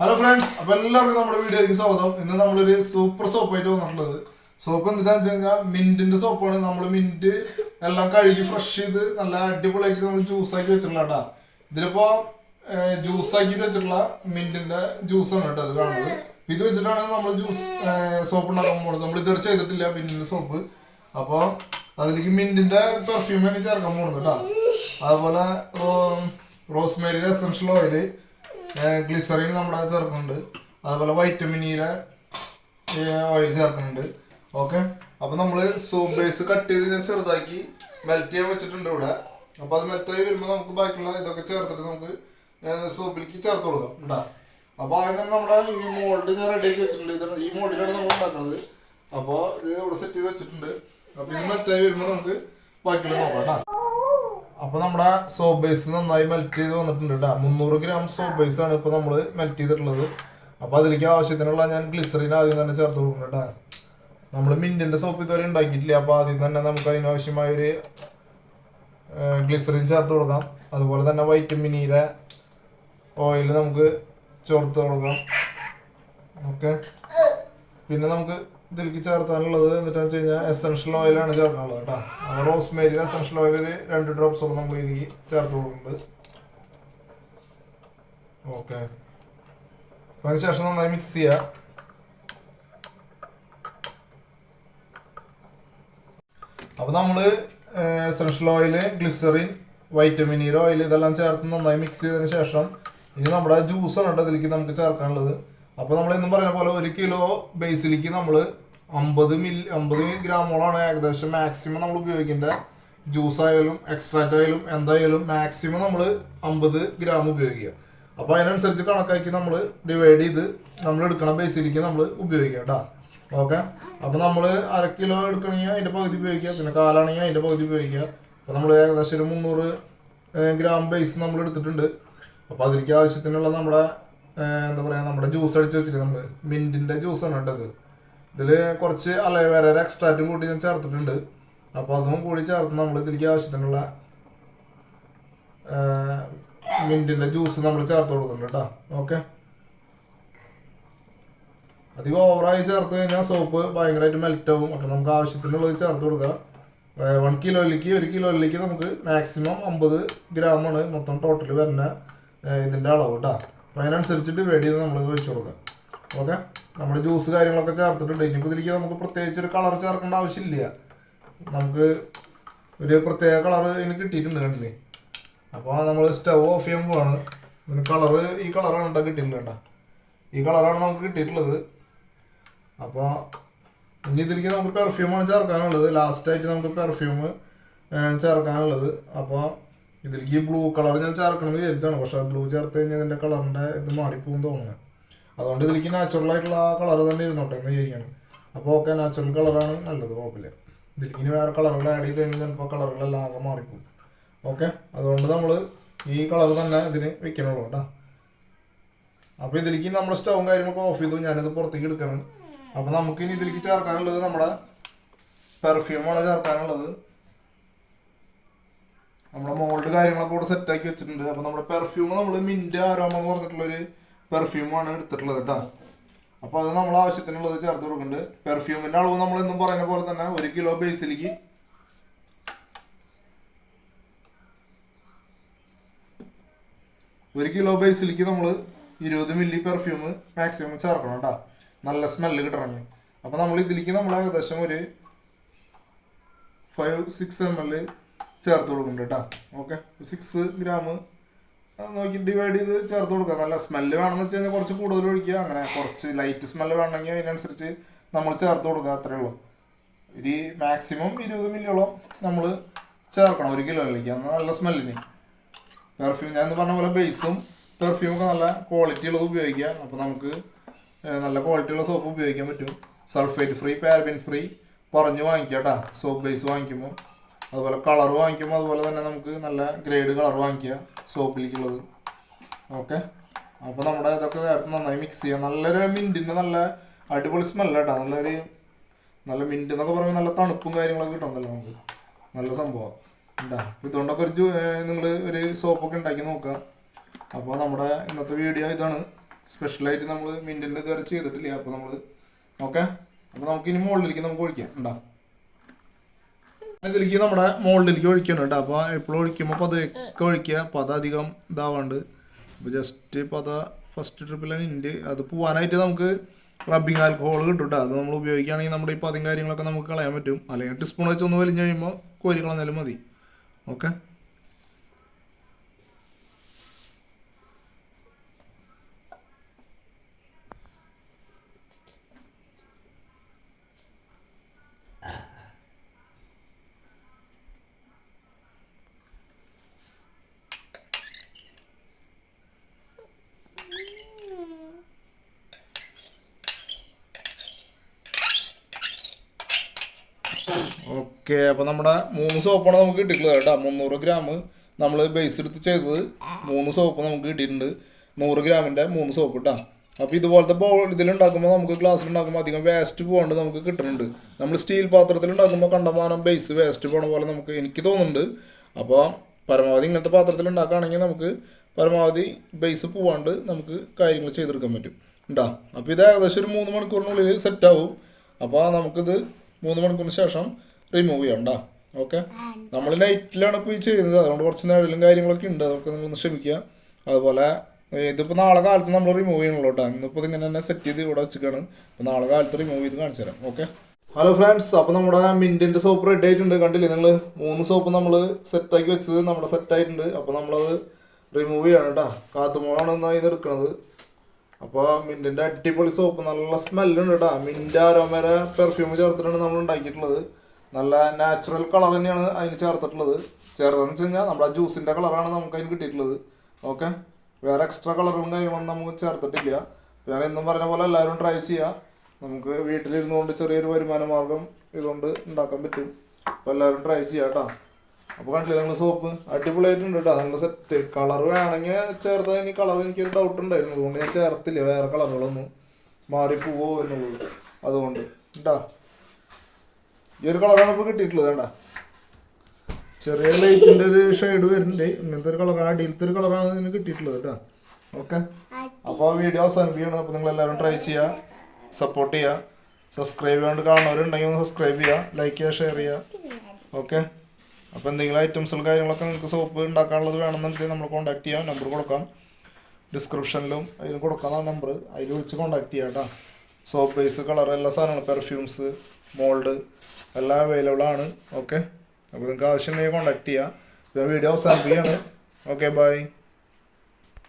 Hello friends അപ്പൊ എല്ലാവർക്കും നമ്മുടെ വീഡിയോയിലേക്ക് സ്വാഗതം. ഇന്ന് നമ്മളൊരു സൂപ്പർ സോപ്പ് ആയിട്ട് വന്നിട്ടുള്ളത്. സോപ്പ് എന്താണെന്ന് വെച്ച് കഴിഞ്ഞാൽ മിന്റിന്റെ സോപ്പാണ് നമ്മൾ മിന്റ് എല്ലാം കഴുകി ഫ്രഷ് ചെയ്ത് നല്ല അടിപൊളിയാക്കി നമ്മൾ ജ്യൂസ് ആക്കി വെച്ചിട്ടുള്ള കേട്ടാ ജ്യൂസ് ആക്കിയിട്ട് വെച്ചിട്ടുള്ള മിന്റിന്റെ ജ്യൂസാണ് കേട്ടോ അത് കാണുന്നത്. ഇത് വെച്ചിട്ടാണ് നമ്മൾ ജ്യൂസ് സോപ്പ് ഉണ്ടാക്കാൻ പോകുന്നത് നമ്മൾ ഇതുവരെ ചെയ്തിട്ടില്ല മിന്റിന്റെ സോപ്പ് അപ്പോൾ അതിലേക്ക് മിന്റിന്റെ പെർഫ്യൂം എനിക്ക് ചേർക്കാൻ പോകുന്നത് കേട്ടോ അതുപോലെ റോസ്മേരി എസൻഷ്യൽ ഓയിൽ ഗ്ലിസറിൻ നമ്മുടെ ചേർക്കുന്നുണ്ട്. അതുപോലെ വൈറ്റമിൻ വൈറ്റമിനീരെ ഓയിൽ ചേർക്കുന്നുണ്ട്. ഓക്കെ അപ്പൊ നമ്മൾ സോപ്പ് ബേസ് കട്ട് ചെയ്ത് ഞാൻ ചെറുതാക്കി മെൽറ്റ് ചെയ്യാൻ വെച്ചിട്ടുണ്ട് ഇവിടെ. അപ്പൊ അത് മെൽറ്റ് ആയി വരുമ്പോൾ നമുക്ക് ബാക്കിയുള്ള ഇതൊക്കെ ചേർത്തിട്ട് നമുക്ക് സോപ്പിലേക്ക് ചേർത്ത് കൊടുക്കാം. ഉണ്ടാ അപ്പൊ അങ്ങനെ നമ്മുടെ ഈ മോൾഡ് ഞാൻ റെഡി ആക്കി വെച്ചിട്ടുണ്ട്. ഈ മോൾഡിലാണ് നമ്മൾ ഉണ്ടാക്കുന്നത്. അപ്പോൾ ഇത് ഇവിടെ സെറ്റ് ചെയ്ത് വെച്ചിട്ടുണ്ട്. അപ്പൊ ഇത് മെൽറ്റ് ആയി വരുമ്പോൾ നമുക്ക് ബാക്കിയുള്ള നോക്കാം കേട്ടോ അപ്പൊ നമ്മുടെ സോപ്പ് ബേസ് നന്നായി മെൽറ്റ് ചെയ്ത് വന്നിട്ടുണ്ട് കേട്ടോ മുന്നൂറ് ഗ്രാം സോപ്പ് ബേസ് ആണ് ഇപ്പൊ നമ്മൾ മെൽറ്റ് ചെയ്തിട്ടുള്ളത്. അപ്പൊ അതിലേക്ക് ആവശ്യത്തിനുള്ള ഞാൻ ഗ്ലിസറിൻ ആദ്യം തന്നെ ചേർത്ത് കൊടുക്കും കേട്ടോ നമ്മൾ മിന്റിന്റെ സോപ്പ് ഇതുവരെ ഉണ്ടാക്കിയിട്ടില്ല. അപ്പൊ ആദ്യം തന്നെ നമുക്ക് അതിനാവശ്യമായ ഒരു ഗ്ലിസറിൻ ചേർത്ത് കൊടുക്കാം. അതുപോലെ തന്നെ വൈറ്റമിനീരെ ഓയിൽ നമുക്ക് ചേർത്ത് കൊടുക്കാം. ഓക്കെ. പിന്നെ നമുക്ക് ഇതിലേക്ക് ചേർത്താനുള്ളത് എന്നിട്ട് വെച്ച് കഴിഞ്ഞാൽ എസൻഷ്യൽ ഓയിലാണ് ചേർക്കാനുള്ളത് കേട്ടോ. അപ്പോൾ റോസ്മേരി എസൻഷ്യൽ ഓയിൽ രണ്ട് ഡ്രോപ്സോളം നമുക്ക് ഇതിലേക്ക് ചേർത്ത് കൊടുക്കുന്നുണ്ട്. ഓക്കെ അതിന് ശേഷം നന്നായി മിക്സ് ചെയ്യുക അപ്പോൾ നമ്മൾ essential oil glycerin vitamin E oil ഇതെല്ലാം ചേർത്ത് നന്നായി മിക്സ് ചെയ്തതിന് ശേഷം ഇനി നമ്മുടെ ജ്യൂസാണ് കേട്ടോ ഇതിലേക്ക് നമുക്ക് ചേർക്കാനുള്ളത്. അപ്പോൾ നമ്മൾ ഇന്നും പറയുന്ന പോലെ ഒരു കിലോ ബേസിലേക്ക് നമ്മൾ അമ്പത് മില്ലി അമ്പത് ഗ്രാമോളാണ് ഏകദേശം മാക്സിമം നമ്മൾ ഉപയോഗിക്കേണ്ട. ജ്യൂസ് ആയാലും എക്സ്ട്രാക്റ്റ് ആയാലും എന്തായാലും മാക്സിമം നമ്മൾ അമ്പത് ഗ്രാം ഉപയോഗിക്കുക. അപ്പോൾ അതിനനുസരിച്ച് കണക്കാക്കി നമ്മൾ ഡിവൈഡ് ചെയ്ത് നമ്മൾ എടുക്കണ ബേസിലേക്ക് നമ്മൾ ഉപയോഗിക്കുക കേട്ടോ. ഓക്കെ? അപ്പോൾ നമ്മൾ അര കിലോ എടുക്കണമെങ്കിൽ അതിന്റെ പകുതി ഉപയോഗിക്കുക പിന്നെ കാലാണെങ്കിൽ അതിന്റെ പകുതി ഉപയോഗിക്കുക. അപ്പോൾ നമ്മൾ ഏകദേശം ഒരു മുന്നൂറ് ഗ്രാം ബേസ് നമ്മൾ എടുത്തിട്ടുണ്ട്. അപ്പോൾ അതിലേക്ക് ആവശ്യത്തിനുള്ള നമ്മുടെ എന്താ പറയുക നമ്മുടെ ജ്യൂസ് അടിച്ച് നമ്മൾ മിന്റിന്റെ ജ്യൂസാണ് കേട്ടത് ഇതിൽ കുറച്ച് അലവേര എക്സ്ട്രാറ്റും കൂടി ഞാൻ ചേർത്തിട്ടുണ്ട്. അപ്പോൾ അതും കൂടി ചേർത്ത് നമ്മൾ ഇതിലേക്ക് ആവശ്യത്തിനുള്ള മിന്റിന്റെ ജ്യൂസ് നമ്മൾ ചേർത്ത് കൊടുക്കുന്നുണ്ട് കേട്ടോ. ഓക്കെ അധികം ഓവറായി ചേർത്ത് കഴിഞ്ഞാൽ സോപ്പ് ഭയങ്കരമായിട്ട് മെൽറ്റ് ആവും. അപ്പോൾ നമുക്ക് ആവശ്യത്തിനുള്ളത് ചേർത്ത് കൊടുക്കുക വൺ കിലോയിലേക്ക് ഒരു കിലോയിലേക്ക് നമുക്ക് മാക്സിമം അമ്പത് ഗ്രാമാണ് മൊത്തം ടോട്ടൽ വരുന്ന ഇതിന്റെ അളവ് കേട്ടോ. അപ്പോൾ അതിനനുസരിച്ചിട്ട് ഡിവൈഡ് ചെയ്ത് നമ്മൾ ഒഴിച്ചു കൊടുക്കാം. ഓക്കെ? നമ്മൾ ജ്യൂസ് കാര്യങ്ങളൊക്കെ ചേർത്തിട്ടുണ്ട്. ഇനിയിപ്പോൾ ഇതിലേക്ക് നമുക്ക് പ്രത്യേകിച്ച് ഒരു കളർ ചേർക്കേണ്ട ആവശ്യമില്ല. നമുക്ക് ഒരു പ്രത്യേക കളർ ഇതിന് കിട്ടിയിട്ടുണ്ട് കണ്ടില്ലേ? അപ്പോൾ നമ്മൾ സ്റ്റവ് ഓഫ് ചെയ്യാൻ പോവാണ്. ഇതിന് കളറ് ഈ കളറാണ് കേട്ടോ കിട്ടിയിട്ടില്ല കേട്ടോ. ഈ കളറാണ് നമുക്ക് കിട്ടിയിട്ടുള്ളത്. അപ്പോൾ ഇനി ഇതിലേക്ക് നമുക്ക് പെർഫ്യൂമാണ് ചേർക്കാനുള്ളത്. ലാസ്റ്റായിട്ട് നമുക്ക് പെർഫ്യൂം ചേർക്കാനുള്ളത്. അപ്പോൾ ഇതിലേക്ക് ഈ ബ്ലൂ കളർ ഞാൻ ചേർക്കണം വിചാരിച്ചാണ് പക്ഷെ ആ ബ്ലൂ ചേർത്ത് കഴിഞ്ഞാൽ ഇതിന്റെ കളറിന്റെ ഇത് മാറിപ്പോകും തോന്നുന്നു. അതുകൊണ്ട് ഇതിലേക്ക് നാച്ചുറൽ ആയിട്ടുള്ള ആ കളർ തന്നെ ഇരുന്നോട്ടെ എന്ന് വിചാരിക്കണം അപ്പോൾ ഓക്കെ നാച്ചുറൽ കളറാണ് നല്ലത് കുഴപ്പമില്ല. ഇതിലേക്ക് ഇനി വേറെ കളറുകൾ ആഡ് ചെയ്ത് കഴിഞ്ഞാൽ ചിലപ്പോൾ കളറുകളെല്ലാം ആകെ മാറിപ്പോകും ഓക്കെ അതുകൊണ്ട് നമ്മൾ ഈ കളർ തന്നെ ഇതിന് വെക്കണുള്ളൂ കേട്ടോ. അപ്പോൾ ഇതിലേക്ക് നമ്മൾ സ്റ്റവും കാര്യങ്ങളൊക്കെ ഓഫ് ചെയ്തു ഞാനിത് പുറത്തേക്ക് എടുക്കണം. അപ്പോൾ നമുക്ക് ഇനി ഇതിലേക്ക് ചേർക്കാനുള്ളത് നമ്മുടെ പെർഫ്യൂമാണ് ചേർക്കാനുള്ളത്. നമ്മുടെ മോൾഡ് കാര്യങ്ങളൊക്കെ ഇവിടെ സെറ്റാക്കി വെച്ചിട്ടുണ്ട്. അപ്പോൾ നമ്മുടെ പെർഫ്യൂം നമ്മൾ മിന്റ് ആരോമ എന്ന് പറഞ്ഞിട്ടുള്ളൊരു പെർഫ്യൂമാണ് എടുത്തിട്ടുള്ളത് കേട്ടോ. അപ്പോൾ അത് നമ്മൾ ആവശ്യത്തിനുള്ളത് ചേർത്ത് കൊടുക്കുന്നുണ്ട്. പെർഫ്യൂമിന്റെ അളവ് നമ്മൾ എന്നും പറയുന്ന പോലെ തന്നെ ഒരു കിലോ ബേസിലേക്ക് ഒരു കിലോ ബേസിലേക്ക് നമ്മൾ ഇരുപത് മില്ലി പെർഫ്യൂം മാക്സിമം ചേർക്കണം കേട്ടോ. നല്ല സ്മെല്ല് കിട്ടണം അപ്പോൾ നമ്മൾ ഇതിലേക്ക് നമ്മൾ ഏകദേശം ഒരു ഫൈവ് സിക്സ് എം എൽ ചേർത്ത് കൊടുക്കുന്നുണ്ട് കേട്ടോ. ഓക്കെ സിക്സ് ഗ്രാം നോക്കി ഡിവൈഡ് ചെയ്ത് ചേർത്ത് കൊടുക്കുക. നല്ല സ്മെല്ല് വേണമെന്ന് വെച്ച് കഴിഞ്ഞാൽ കുറച്ച് കൂടുതൽ ഒഴിക്കുക. അങ്ങനെ കുറച്ച് ലൈറ്റ് സ്മെല്ല് വേണമെങ്കിൽ അതിനനുസരിച്ച് നമ്മൾ ചേർത്ത് കൊടുക്കുക. അത്രേ ഉള്ളൂ. ഒരു മാക്സിമം ഇരുപത് മില്ലിയോളം നമ്മൾ ചേർക്കണം. ഒരു കിലോയിലേക്ക് എന്നാൽ നല്ല സ്മെല്ലിന് പെർഫ്യൂം ഞാൻ പറഞ്ഞ പോലെ ബേസും പെർഫ്യൂം ഒക്കെ നല്ല ക്വാളിറ്റി ഉള്ളത് ഉപയോഗിക്കുക. അപ്പോൾ നമുക്ക് നല്ല ക്വാളിറ്റി ഉള്ള സോപ്പ് ഉപയോഗിക്കാൻ പറ്റും. സൾഫേറ്റ് ഫ്രീ പാരബിൻ ഫ്രീ പറഞ്ഞ് വാങ്ങിക്കാം കേട്ടോ. സോപ്പ് ബേസ് വാങ്ങിക്കുമ്പോൾ അതുപോലെ കളർ വാങ്ങിക്കുമ്പോൾ അതുപോലെ തന്നെ നമുക്ക് നല്ല ഗ്രേഡ് കളർ വാങ്ങിക്കുക സോപ്പിലേക്കുള്ളത്. ഓക്കെ? അപ്പോൾ നമ്മുടെ ഇതൊക്കെ നേരത്തെ നന്നായി മിക്സ് ചെയ്യാം നല്ലൊരു മിന്റിന്റെ നല്ല അടിപൊളി സ്മെല്ല കേട്ടോ നല്ലൊരു നല്ല മിന്റ് എന്നൊക്കെ പറയുമ്പോൾ നല്ല തണുപ്പും കാര്യങ്ങളൊക്കെ കിട്ടുന്നല്ലോ നമുക്ക്. നല്ല സംഭവം. ഉണ്ടാ ഇതുകൊണ്ടൊക്കെ ഒരു നിങ്ങൾ ഒരു സോപ്പൊക്കെ ഉണ്ടാക്കി നോക്കുക. അപ്പോൾ നമ്മുടെ ഇന്നത്തെ വീഡിയോ ഇതാണ്. സ്പെഷ്യലായിട്ട് നമ്മൾ മിന്റിന്റെ ഇതുവരെ ചെയ്തിട്ടില്ല. അപ്പോൾ നമ്മൾ ഓക്കെ? അപ്പോൾ നമുക്ക് ഇനി മുകളിലേക്ക് നമുക്ക് ഒഴിക്കാം. ഉണ്ടാ ഇതിലേക്ക് നമ്മുടെ മോൾഡിലേക്ക് ഒഴിക്കണം കേട്ടോ. അപ്പോൾ എപ്പോഴും ഒഴിക്കുമ്പോൾ പതുക്കെ ഒഴിക്കുക. പത അധികം ഇതാവാണ്ട്. അപ്പോൾ ജസ്റ്റ് പത ഫസ്റ്റ് ട്രിപ്പിലാണ് ഇൻഡ് അത് പോവാനായിട്ട് നമുക്ക് റബ്ബിങ് ആൽക്കഹോൾ കിട്ടും കേട്ടോ. അത് നമ്മൾ ഉപയോഗിക്കുകയാണെങ്കിൽ നമ്മുടെ ഈ പതിയും കാര്യങ്ങളൊക്കെ നമുക്ക് കളയാൻ പറ്റും. അല്ലെങ്കിൽ ടീസ്പൂൺ വെച്ച് ഒന്ന് വലിഞ്ഞ് കഴിയുമ്പോൾ കോരി കളഞ്ഞാലും മതി. ഓക്കെ ഓക്കെ അപ്പോൾ നമ്മുടെ മൂന്ന് സോപ്പാണ് നമുക്ക് കിട്ടിയിട്ടുള്ളത് കേട്ടോ. മുന്നൂറ് ഗ്രാം നമ്മൾ ബേസ് എടുത്ത് ചെയ്തത് മൂന്ന് സോപ്പ് നമുക്ക് കിട്ടിയിട്ടുണ്ട്. നൂറ് ഗ്രാമിന്റെ മൂന്ന് സോപ്പ് കേട്ടോ അപ്പോൾ ഇതുപോലത്തെ ബോൾ ഇതിലുണ്ടാക്കുമ്പോൾ നമുക്ക് ഗ്ലാസ്സിൽ ഉണ്ടാക്കുമ്പോൾ അധികം വേസ്റ്റ് പോകാണ്ട് നമുക്ക് കിട്ടുന്നുണ്ട് നമ്മൾ സ്റ്റീൽ പാത്രത്തിൽ ഉണ്ടാക്കുമ്പോൾ കണ്ടമാനം ബേസ് വേസ്റ്റ് പോണ പോലെ നമുക്ക് എനിക്ക് തോന്നുന്നുണ്ട്. അപ്പോൾ പരമാവധി ഇങ്ങനത്തെ പാത്രത്തിൽ ഉണ്ടാക്കുകയാണെങ്കിൽ നമുക്ക് പരമാവധി ബേസ് പോവാണ്ട് നമുക്ക് കാര്യങ്ങൾ ചെയ്തെടുക്കാൻ പറ്റും. ഉണ്ടാ അപ്പോൾ ഇത് ഏകദേശം ഒരു മൂന്ന് മണിക്കൂറിനുള്ളിൽ സെറ്റ് ആവും. അപ്പോൾ നമുക്കിത് മൂന്ന് മണിക്കൂറിന് ശേഷം റിമൂവ് ചെയ്യണ്ട. ഓക്കെ നമ്മൾ നൈറ്റിലാണ് ഇപ്പോൾ ഈ ചെയ്യുന്നത്. അതുകൊണ്ട് കുറച്ച് നിഴലും കാര്യങ്ങളൊക്കെ ഉണ്ട്. അതൊക്കെ നിങ്ങളൊന്ന് ശ്രമിക്കുക. അതുപോലെ ഇതിപ്പോൾ നാളെ കാലത്ത് നമ്മൾ റിമൂവ് ചെയ്യണല്ലോ കേട്ടോ. ഇന്നിപ്പോൾ ഇങ്ങനെ തന്നെ സെറ്റ് ചെയ്ത് ഇവിടെ വെച്ചിട്ടാണ് അപ്പോൾ നാളെ കാലത്ത് റിമൂവ് ചെയ്ത് കാണിച്ചു തരാം. ഓക്കെ ഹലോ ഫ്രണ്ട്സ് അപ്പോൾ നമ്മുടെ മിന്റിന്റെ സോപ്പ് റെഡി ആയിട്ടുണ്ട്. കണ്ടില്ലേ നിങ്ങൾ മൂന്ന് സോപ്പ് നമ്മൾ സെറ്റാക്കി വെച്ചത് നമ്മുടെ സെറ്റായിട്ടുണ്ട് അപ്പോൾ നമ്മളത് റിമൂവ് ചെയ്യണം കേട്ടോ. കാത്തുമോളാണ് എന്നാൽ ഇത് എടുക്കുന്നത് അപ്പോൾ മിന്റിന്റെ അടിപൊളി സോപ്പ് നല്ല സ്മെല്ലുണ്ട് കേട്ടോ മിന്റ് അരോമര പെർഫ്യൂം ചേർത്തിട്ടാണ് നമ്മൾ ഉണ്ടാക്കിയിട്ടുള്ളത്. നല്ല നാച്ചുറൽ കളർ തന്നെയാണ് അതിന് ചേർത്തിട്ടുള്ളത്. ചേർത്തതെന്ന് വെച്ച് കഴിഞ്ഞാൽ നമ്മുടെ ജ്യൂസിന്റെ കളറാണ് നമുക്ക് അതിന് കിട്ടിയിട്ടുള്ളത്. ഓക്കെ വേറെ എക്സ്ട്രാ കളറും കാര്യങ്ങളൊന്നും നമുക്ക് ചേർത്തിട്ടില്ല. ഞാൻ എന്നും പറഞ്ഞ പോലെ എല്ലാവരും ട്രൈ ചെയ്യുക നമുക്ക് വീട്ടിലിരുന്നുകൊണ്ട് ചെറിയൊരു വരുമാന മാർഗം ഇതുകൊണ്ട് ഉണ്ടാക്കാൻ പറ്റും. അപ്പോൾ എല്ലാവരും ട്രൈ ചെയ്യാം കേട്ടോ അപ്പോൾ കണ്ടില്ലേ നിങ്ങൾ സോപ്പ് അടിപൊളിയായിട്ടുണ്ട് കേട്ടോ. നല്ല സെറ്റ് കളർ വേണമെങ്കിൽ ചേർത്താൽ ഇനി കളർ എനിക്കൊരു ഡൗട്ട് ഉണ്ടായിരുന്നു. അതുകൊണ്ട് ഞാൻ ചേർത്തില്ല. വേറെ കളറുകളൊന്നും മാറിപ്പോവോ എന്നുള്ളത്. അതുകൊണ്ട് കേട്ടോ ഈ ഒരു കളറാണ് ഇപ്പോൾ കിട്ടിയിട്ടുള്ളത് വേണ്ട ചെറിയ ലൈറ്റിന്റെ ഒരു ഷെയ്ഡ് വരുന്നുണ്ട്. ഇങ്ങനത്തെ ഒരു കളറാണ് അടിയിലത്തെ ഒരു കളറാണ് ഇതിന് കിട്ടിയിട്ടുള്ളത് കേട്ടോ ഓക്കെ. അപ്പോൾ വീഡിയോ അവസാനിപ്പിക്കണം അപ്പോൾ നിങ്ങൾ എല്ലാവരും ട്രൈ ചെയ്യുക. സപ്പോർട്ട് ചെയ്യുക. സബ്സ്ക്രൈബ് ചെയ്യാണ്ട് കാണുന്നവരുണ്ടെങ്കിൽ ഒന്ന് സബ്സ്ക്രൈബ് ചെയ്യുക. ലൈക്ക് ചെയ്യുക ഷെയർ ചെയ്യുക. ഓക്കെ. അപ്പോൾ എന്തെങ്കിലും ഐറ്റംസും കാര്യങ്ങളൊക്കെ നിങ്ങൾക്ക് സോപ്പ് ഉണ്ടാക്കാനുള്ളത് വേണമെന്നുണ്ടെങ്കിൽ നമ്മൾ കോൺടാക്ട് ചെയ്യാം. നമ്പർ കൊടുക്കാം. ഡിസ്ക്രിപ്ഷനിലും അതിന് കൊടുക്കാം നമ്പർ അതിൽ വിളിച്ച് കോൺടാക്ട് ചെയ്യാം കേട്ടോ. സോപ്പ് ബേസ് കളർ എല്ലാ സാധനങ്ങളും പെർഫ്യൂംസ് മോൾഡ് എല്ലാം അവൈലബിൾ ആണ്. ഓക്കെ അപ്പോൾ നിങ്ങൾക്ക് ആവശ്യമുണ്ടെങ്കിൽ കോൺടാക്ട് ചെയ്യാം. വീഡിയോ അവസാനിപ്പിക്കുകയാണ്. Okay bye